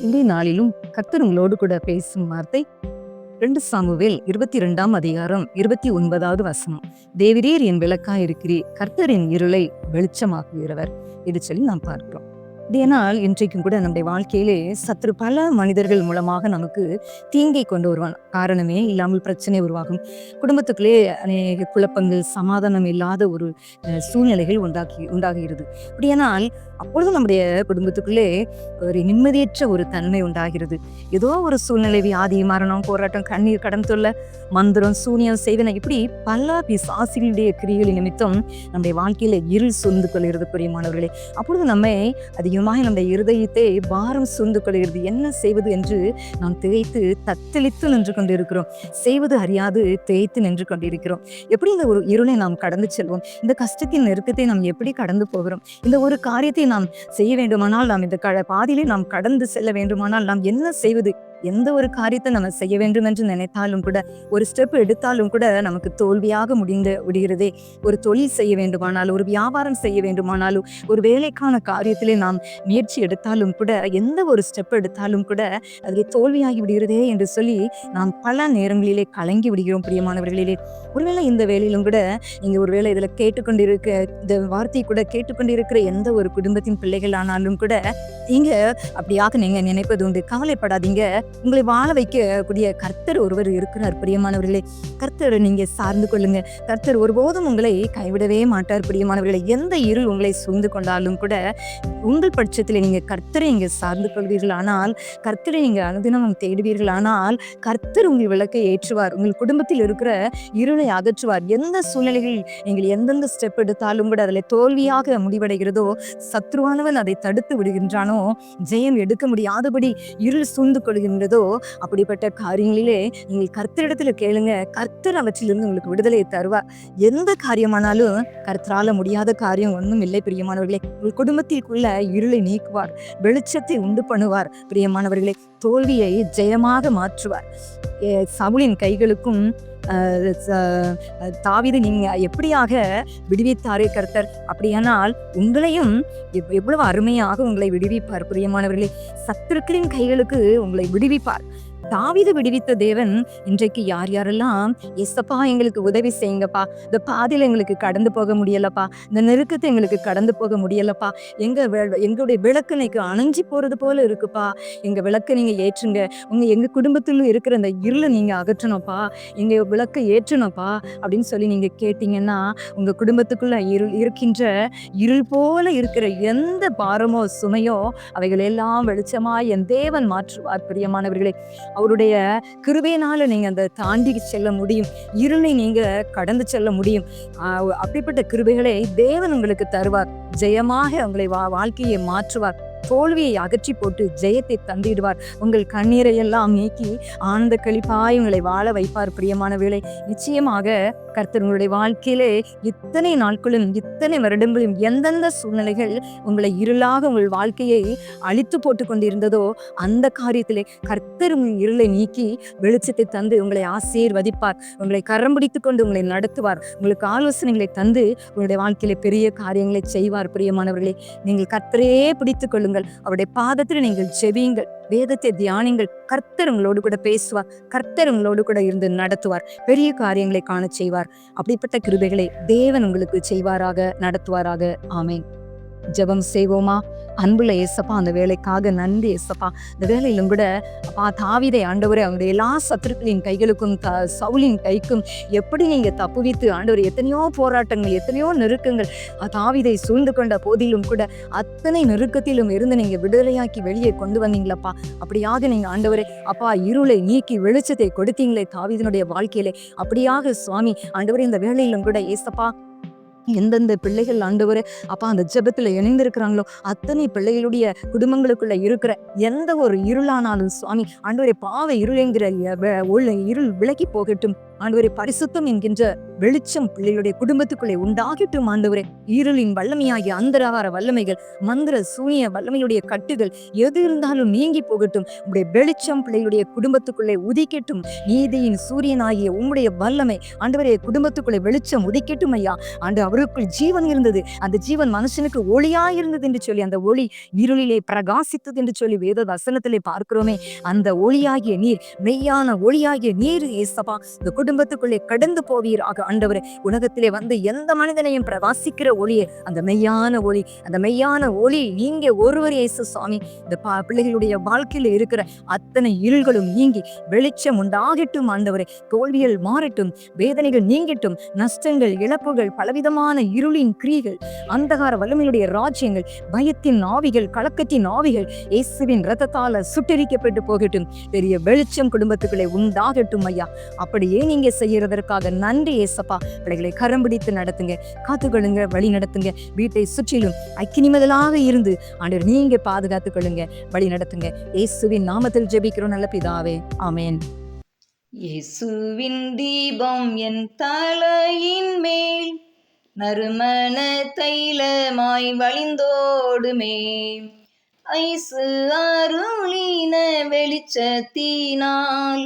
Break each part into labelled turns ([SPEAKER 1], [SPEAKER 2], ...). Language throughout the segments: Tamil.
[SPEAKER 1] இன்றைய நாளிலும் கத்தர் உங்களோடு கூட பேசும் வார்த்தை ரெண்டு சாமுவேல் இருபத்தி ரெண்டாம் அதிகாரம் இருபத்தி ஒன்பதாவது வசனம். தேவிரீர் என் விளக்காய் இருக்கிறீர் கர்த்தரின் இருளை வெளிச்சமாக்குகிறவர். இது சொல்லி நாம் பார்க்கிறோம். ஏனால் இன்றைக்கும் கூட நம்முடைய வாழ்க்கையிலே சற்று பல மனிதர்கள் மூலமாக நமக்கு தீங்கை கொண்டு வருவான். காரணமே இல்லாமல் பிரச்சனை உருவாகும். குடும்பத்துக்குள்ளே அநேக குழப்பங்கள் சமாதானம் இல்லாத ஒரு சூழ்நிலைகள் உண்டாக்கி உண்டாகிறது. அப்படியானால் அப்பொழுது நம்முடைய குடும்பத்துக்குள்ளே ஒரு நிம்மதியற்ற ஒரு தன்மை உண்டாகிறது. ஏதோ ஒரு சூழ்நிலை வியாதி மரணம் போராட்டம் கண்ணீர் கடன் தொல்ல மந்திரம் சூனியம் செய்வன இப்படி பல பிசாசிகளுடைய கிரிகளின் நிமித்தம் நம்முடைய வாழ்க்கையில இருள் சூழ்ந்து கொள்கிறது பிரியமானவர்களே. அப்பொழுது நம்மை அதிகமாக நம்முடைய இருதயத்தை பாரம் சூழ்ந்து கொள்கிறது. என்ன செய்வது என்று நாம் திகைத்து தத்தளித்து நின்று கொண்டிருக்கிறோம். செய்வது அறியாது தேய்த்து நின்று கொண்டிருக்கிறோம். எப்படி இந்த ஒரு இருளை நாம் கடந்து செல்வோம்? இந்த கஷ்டத்தின் நெருக்கத்தை நாம் எப்படி கடந்து போகிறோம்? இந்த ஒரு காரியத்தை நாம் செய்ய வேண்டுமானால் நாம் இந்த க பாதியிலே நாம் கடந்து செல்ல வேண்டுமானால் நாம் என்ன செய்வது? எந்த ஒரு காரியத்தை நம்ம செய்ய வேண்டும் என்று நினைத்தாலும் கூட ஒரு ஸ்டெப் எடுத்தாலும் கூட நமக்கு தோல்வியாக முடிந்து விடுகிறதே. ஒரு தொழில் செய்ய வேண்டுமானாலும் ஒரு வியாபாரம் செய்ய வேண்டுமானாலும் ஒரு வேலைக்கான காரியத்திலே நாம் முயற்சி எடுத்தாலும் கூட எந்த ஒரு ஸ்டெப் எடுத்தாலும் கூட அதில் தோல்வியாகி விடுகிறதே என்று சொல்லி நாம் பல நேரங்களிலே கலங்கி விடுகிறோம் பிரியமானவர்களிலே ஒருவேளை இந்த வேலையிலும் கூட நீங்கள் ஒருவேளை இதில் கேட்டுக்கொண்டிருக்க இந்த வார்த்தையை கூட கேட்டுக்கொண்டிருக்கிற எந்த ஒரு குடும்பத்தின் பிள்ளைகள் ஆனாலும் கூட நீங்கள் அப்படியாக நீங்கள் நினைப்பது உண்டு. கவலைப்படாதீங்க. உங்களை வாழ வைக்கக்கூடிய கர்த்தர் ஒருவர் இருக்கிறார் பிரியமானவர்களே. கர்த்தர் நீங்க சார்ந்து கொள்ளுங்க. கர்த்தர் ஒருபோதும் உங்களை கைவிடவே மாட்டார் பிரியமானவர்களே. எந்த இருள் உங்களை சூழ்ந்து கொண்டாலும் கூட உங்கள் பட்சத்தில் நீங்க கர்த்தரை இங்கே சார்ந்து கொள்வீர்கள். ஆனால் கர்த்தரை நீங்க அனுதினமும் தேடுவீர்கள். ஆனால் கர்த்தர் உங்கள் விளக்கை ஏற்றுவார். உங்கள் குடும்பத்தில் இருக்கிற இருளை அகற்றுவார். எந்த சூழ்நிலைகளில் நீங்கள் எந்தெந்த ஸ்டெப் எடுத்தாலும் கூட அதில் தோல்வியாக முடிவடைகிறதோ சத்ருவானவன் அதை தடுத்து விடுகின்றானோ ஜெயம் எடுக்க முடியாதபடி இருள் சூழ்ந்து கொள்கின்ற கொள்கின்றதோ அப்படிப்பட்ட காரியங்களிலே நீங்கள் கர்த்தரிடத்துல கேளுங்க. கர்த்தர் அவற்றிலிருந்து உங்களுக்கு விடுதலையை தருவார். எந்த காரியமானாலும் கர்த்தரால முடியாத காரியம் ஒன்றும் இல்லை பிரியமானவர்களே. உங்கள் குடும்பத்திற்குள்ள இருளை நீக்குவார். வெளிச்சத்தை உண்டு பண்ணுவார் பிரியமானவர்களே. தோல்வியை ஜெயமாக மாற்றுவார். ஏ, கைகளுக்கும் தாவிதை நீங்க எப்படியாக விடுவித்தாரே கர்த்தர்? அப்படியானால் உங்களையும் எவ்- எவ்வளவு அருமையாக உங்களை விடுவிப்பார் பிரியமானவர்களே. சத்துருக்களின் கைகளுக்கு உங்களை விடுவிப்பார். தாவீது விடுவித்த தேவன் இன்றைக்கு யார் யாரெல்லாம் எஸ்ஸப்பா எங்களுக்கு உதவி செய்யுங்கப்பா. இந்த பாதையில் எங்களுக்கு கடந்து போக முடியலப்பா. இந்த நெருக்கத்தை எங்களுக்கு கடந்து போக முடியலப்பா. எங்க எங்களுடைய விளக்கினைக்கு அணைஞ்சி அணைஞ்சு போறது போல இருக்குப்பா. எங்க விளக்கை நீங்க ஏற்றுங்க. உங்க எங்க குடும்பத்துல இருக்கிற அந்த இருளை நீங்க அகற்றணும்ப்பா. எங்க விளக்கை ஏற்றணும்ப்பா. அப்படின்னு சொல்லி நீங்க கேட்டீங்கன்னா உங்க குடும்பத்துக்குள்ள இருள் இருக்கின்ற இருள் போல இருக்கிற எந்த பாரமோ சுமையோ அவைகள் எல்லாம் வெளிச்சமா என் தேவன் மாற்றுவார் பிரியமானவர்களே. அவருடைய கிருபையினால நீங்க அந்த தாண்டி செல்ல முடியும் இருளை நீங்க கடந்து செல்ல முடியும். அப்படிப்பட்ட கிருபைகளை தேவன் உங்களுக்கு தருவார். ஜெயமாக உங்களை வா வாழ்க்கையை மாற்றுவார். தோல்வியை அகற்றி போட்டு ஜெயத்தை தந்திடுவார். உங்கள் கண்ணீரை எல்லாம் நீக்கி ஆனந்த கழிப்பாய் உங்களை வாழ வைப்பார் பிரியமான வேளை நிச்சயமாக கர்த்தர் உங்களுடைய வாழ்க்கையிலே இத்தனை நாட்களும் இத்தனை வருடங்களும் எந்தெந்த சூழ்நிலைகள் உங்களை இருளாக உங்கள் வாழ்க்கையை அழித்து போட்டு கொண்டிருந்ததோ அந்த காரியத்திலே கர்த்தர் உங்கள் இருளை நீக்கி வெளிச்சத்தை தந்து உங்களை ஆசீர்வதிப்பார். உங்களை கரம் பிடித்து கொண்டு உங்களை நடத்துவார். உங்களுக்கு ஆலோசனைகளை தந்து உங்களுடைய வாழ்க்கையில பெரிய காரியங்களை செய்வார். பிரியமானவர்களே நீங்கள் கர்த்தரே பிடித்துக் கொள்ளுங்கள். அவருடைய பாதத்தில் நீங்கள் செவியுங்கள் வேதத்தை தியானிங்கள். கர்த்தர் உங்களோடு கூட பேசுவார். கர்த்தர் உங்களோடு கூட இருந்து நடத்துவார். பெரிய காரியங்களை காணச் செய்வார். அப்படிப்பட்ட கிருபைகளை தேவன் உங்களுக்கு செய்வாராக நடத்துவாராக. ஆமேன். ஜெபம் செய்வோமா? அன்புல ஏசப்பா அந்த வேலைக்காக நன்றி ஏசப்பா. இந்த வேலையிலும் கூட அப்பா தாவிதை ஆண்டவரே அவங்களுடைய எல்லா சத்துருக்களின் கைகளுக்கும் த சவுலின் கைக்கும் எப்படி நீங்கள் தப்புவித்து ஆண்டவர் எத்தனையோ போராட்டங்கள் எத்தனையோ நெருக்கங்கள் தாவிதை சூழ்ந்து கொண்ட போதிலும் கூட அத்தனை நெருக்கத்திலும் இருந்து நீங்கள் விடுதலையாக்கி வெளியே கொண்டு வந்தீங்களப்பா. அப்படியாக நீங்கள் ஆண்டவரே அப்பா இருளை நீக்கி வெளிச்சத்தை கொடுத்தீங்களே தாவீதனுடைய வாழ்க்கையிலே. அப்படியாக சுவாமி ஆண்டவரே இந்த வேலையிலும் கூட ஏசப்பா எந்தெந்த பிள்ளைகள் ஆண்டவர் அப்பா அந்த ஜபத்தில் இணைந்திருக்கிறாங்களோ அத்தனை பிள்ளைகளுடைய குடும்பங்களுக்குள்ள இருக்கிற எந்த ஒரு இருளானாலும் சுவாமி ஆண்டவரை பாவ இருள் என்கிற வ- இருள் விலகி போகட்டும். ஆண்டவரை பரிசுத்தம் என்கின்ற வெளிச்சம் பிள்ளைகளுடைய குடும்பத்துக்குள்ளே உண்டாகட்டும் ஆண்டவரே. இருளின் வல்லமையாகிய அந்தரவார வல்லமைகள் மந்திர சூனிய வல்லமையுடைய கட்டுகள் எது இருந்தாலும் நீங்கி போகட்டும். உங்களுடைய வெளிச்சம் பிள்ளைகளுடைய குடும்பத்துக்குள்ளே உதிக்கட்டும். நீதியின் சூரியனாகிய உம்முடைய வல்லமை ஆண்டவரே குடும்பத்துக்குள்ளே வெளிச்சம் உதிக்கட்டும் ஐயா. ஆண்டு அவருக்குள் ஜீவன் இருந்தது. அந்த ஜீவன் மனுஷனுக்கு ஒளியா இருந்தது என்று சொல்லி அந்த ஒளி இருளிலே பிரகாசித்தது என்று சொல்லி வேத வசனத்திலே பார்க்கிறோமே. அந்த ஒளியாகிய நீர் மெய்யான ஒளியாகிய நீர் ஏசப்பா இந்த குடும்பத்துக்குள்ளே கடந்து போவீராக. ஆண்டவரே உலகத்திலே வந்து எந்த மனிதனையும் பிரகாசிக்கிற ஒளியே அந்த மெய்யான ஒளி அந்த மெய்யான ஒளி நீங்க ஒருவர் இயேசு சுவாமி இந்த பிள்ளைகளுடைய வாழ்க்கையில் இருக்கிற அத்தனை இருள்களும் நீங்கி வெளிச்சம் உண்டாகட்டும் ஆண்டவரே. தோல்விகள் மாறட்டும் வேதனைகள் நீங்கட்டும் நஷ்டங்கள் இழப்புகள் பலவிதமான இருளின் கிரிகள் அந்தகார வல்லமையுடைய ராஜ்யங்கள் பயத்தின் ஆவிகள் கலக்கத்தின் ஆவிகள் இயேசுவின் ரத்தத்தால சுட்டரிக்கப்பட்டு போகட்டும். பெரிய வெளிச்சம் குடும்பத்துக்குள்ளே உண்டாகட்டும் ஐயா. அப்படியே நீங்க செய்யறதற்காக நன்றி ஏசப்பா பிள்ளைகளை கரம் பிடித்து நடத்துங்க காத்துக்கொள்ளுங்க வழி நடத்துங்க வீட்டை சுற்றிலும் அக்கினிமதலாக இருந்து ஆண்டவர் நீங்க பாதுகாத்துக் கொள்ளுங்க வழி நடத்துங்க. இயேசுவின் நாமத்தில் ஜெபிக்கிறோம் நல்ல பிதாவே. ஆமேன்.
[SPEAKER 2] இயேசுவின் தீபம் என் தலையின் மேல் நறுமண தைலமாய் வழிந்தோடுமே ஐசு அருளின வெளிச்சத்தினால்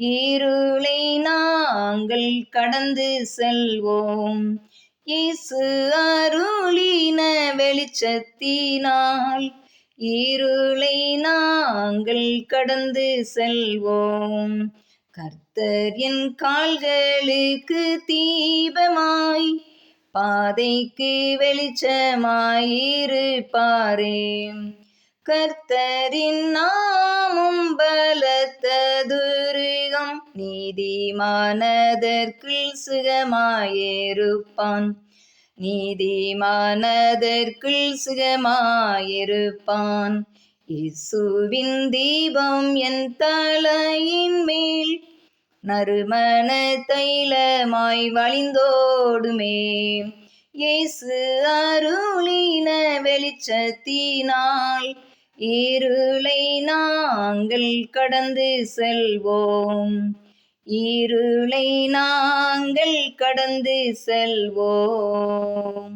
[SPEAKER 2] இருளை நாங்கள் கடந்து செல்வோம். இயேசு அருளின வெளிச்சத்தினால் இருளை நாங்கள் கடந்து செல்வோம். கர்த்தர் என் கால்களுக்கு தீபமாய் பாதைக்கு வெளிச்சமாயிருப்பாரே. கர்த்தரின் நாமும் பலத்த துருகம் நீதிமானதற்குள் சுகமாயிருப்பான். நீதிமானதற்குள் சுகமாயிருப்பான். இசுவின் தீபம் என் தலையின் மேல். நறுமண தைலமாய் வழிந்தோடுமே. இயேசு அருளின வெளிச்சத்தினால் இருளை நாங்கள் கடந்து செல்வோம். இருளை நாங்கள் கடந்து செல்வோம்.